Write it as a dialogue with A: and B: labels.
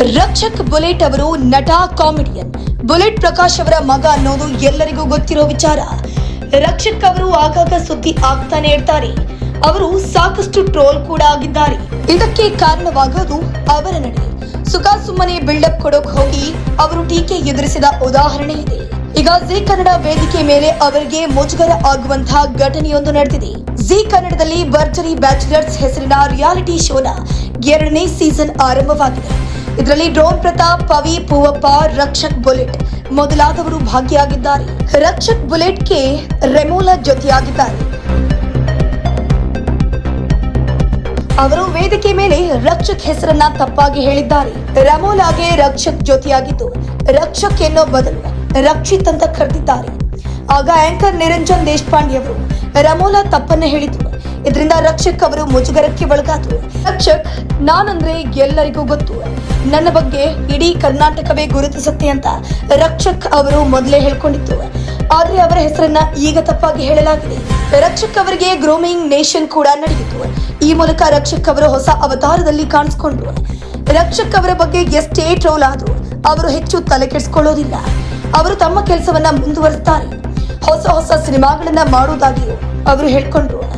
A: Rakshak bullet ಅವರು ನಟ, comedian. Bullet Prakash ಅವರ ಮಗ ಅನ್ನೋದು ಎಲ್ಲರಿಗೂ ಗೊತ್ತಿರೋ ವಿಚಾರ. ರಕ್ಷಕ್ ಅವರು ಆಗಾಗ ಸುದ್ದಿ ಆಗ್ತಾನೆ ಇರ್ತಾರೆ. ಅವರು ಸಾಕಷ್ಟು ಟ್ರೋಲ್ ಕೂಡ ಆಗಿದ್ದಾರೆ. ಇದಕ್ಕೆ ಕಾರಣವಾಗೋದು ಅವರ ನಡೆ. ಸುಖ ಸುಮ್ಮನೆ ಬಿಲ್ಡಪ್ ಕೊಡೋಕ್ ಹೋಗಿ ಅವರು ಟೀಕೆ ಎದುರಿಸಿದ ಉದಾಹರಣೆ ಇದೆ. ಈಗ ಜಿ ಕನ್ನಡ ವೇದಿಕೆ ಮೇಲೆ ಅವರಿಗೆ ಮುಜುಗರ ಆಗುವಂತಹ ಘಟನೆಯೊಂದು ನಡೆದಿದೆ. ಜಿ ಕನ್ನಡದಲ್ಲಿ ಭರ್ಜರಿ ಬ್ಯಾಚುಲರ್ಸ್ ಹೆಸರಿನ ರಿಯಾಲಿಟಿ ಶೋನ ಎರಡನೇ ಸೀಸನ್ ಆರಂಭವಾಗಿದೆ. ಇದರಲ್ಲಿ ಡ್ರೋನ್ ಪ್ರತಾಪ್, ಪವಿ, ಪೂವಪ್ಪ, ರಕ್ಷಕ್ ಬುಲೆಟ್ ಮೊದಲಾದವರು ಭಾಗಿಯಾಗಿದ್ದಾರೆ. ರಕ್ಷಕ್ ಬುಲೆಟ್ಗೆ ರೆಮೋಲಾ ಜೊತೆಯಾಗಿದ್ದಾರೆ. ಅವರು ವೇದಿಕೆ ಮೇಲೆ ರಕ್ಷಕ್ ಹೆಸರನ್ನ ತಪ್ಪಾಗಿ ಹೇಳಿದ್ದಾರೆ. ರಮೋಲಾಗೆ ರಕ್ಷಕ್ ಜ್ಯೋತಿಯಾಗಿದ್ದು ರಕ್ಷಕ್ ಎನ್ನೋ ಬದಲು ರಕ್ಷಿತ್ ಅಂತ ಕರೆದಿದ್ದಾರೆ. ಆಗ ಆಂಕರ್ ನಿರಂಜನ್ ದೇಶಪಾಂಡೆ ಅವರು ರಮೋಲಾ ತಪ್ಪನ್ನ ಹೇಳಿದ್ರು. ಇದರಿಂದ ರಕ್ಷಕ್ ಅವರು ಮುಜುಗರಕ್ಕೆ ಒಳಗಾದ್ರು. ರಕ್ಷಕ್, ನಾನಂದ್ರೆ ಎಲ್ಲರಿಗೂ ಗೊತ್ತು. ನನ್ನ ಬಗ್ಗೆ ಇಡೀ ಕರ್ನಾಟಕವೇ ಗುರುತಿಸುತ್ತೆ ಅಂತ ರಕ್ಷಕ್ ಅವರು ಮೊದಲೇ ಹೇಳ್ಕೊಂಡಿತ್ತು. ಆದ್ರೆ ಅವರ ಹೆಸರನ್ನ ಈಗ ತಪ್ಪಾಗಿ ಹೇಳಲಾಗಿದೆ. ರಕ್ಷಕ್ ಅವರಿಗೆ ಗ್ರೂಮಿಂಗ್ ನೇಷನ್ ಕೂಡ ನಡೆಯಿತು ಈ ಮೂಲಕ ರಕ್ಷಕ್ ಅವರು ಹೊಸ ಅವತಾರದಲ್ಲಿ ಕಾಣಿಸಿಕೊಂಡ್ರು ರಕ್ಷಕ್ ಅವರ ಬಗ್ಗೆ ಎಷ್ಟೇ ಟ್ರೋಲ್ ಆದ್ರೂ ಅವರು ಹೆಚ್ಚು ತಲೆ ಕೆಡಿಸ್ಕೊಳ್ಳೋದಿಲ್ಲ. ಅವರು ತಮ್ಮ ಕೆಲಸವನ್ನ ಮುಂದುವರಿಸ್ತಾರೆ. ಹೊಸ ಹೊಸ ಸಿನಿಮಾಗಳನ್ನ ಮಾಡುವುದಾಗಿಯೂ ಅವರು ಹೇಳ್ಕೊಂಡ್ರು.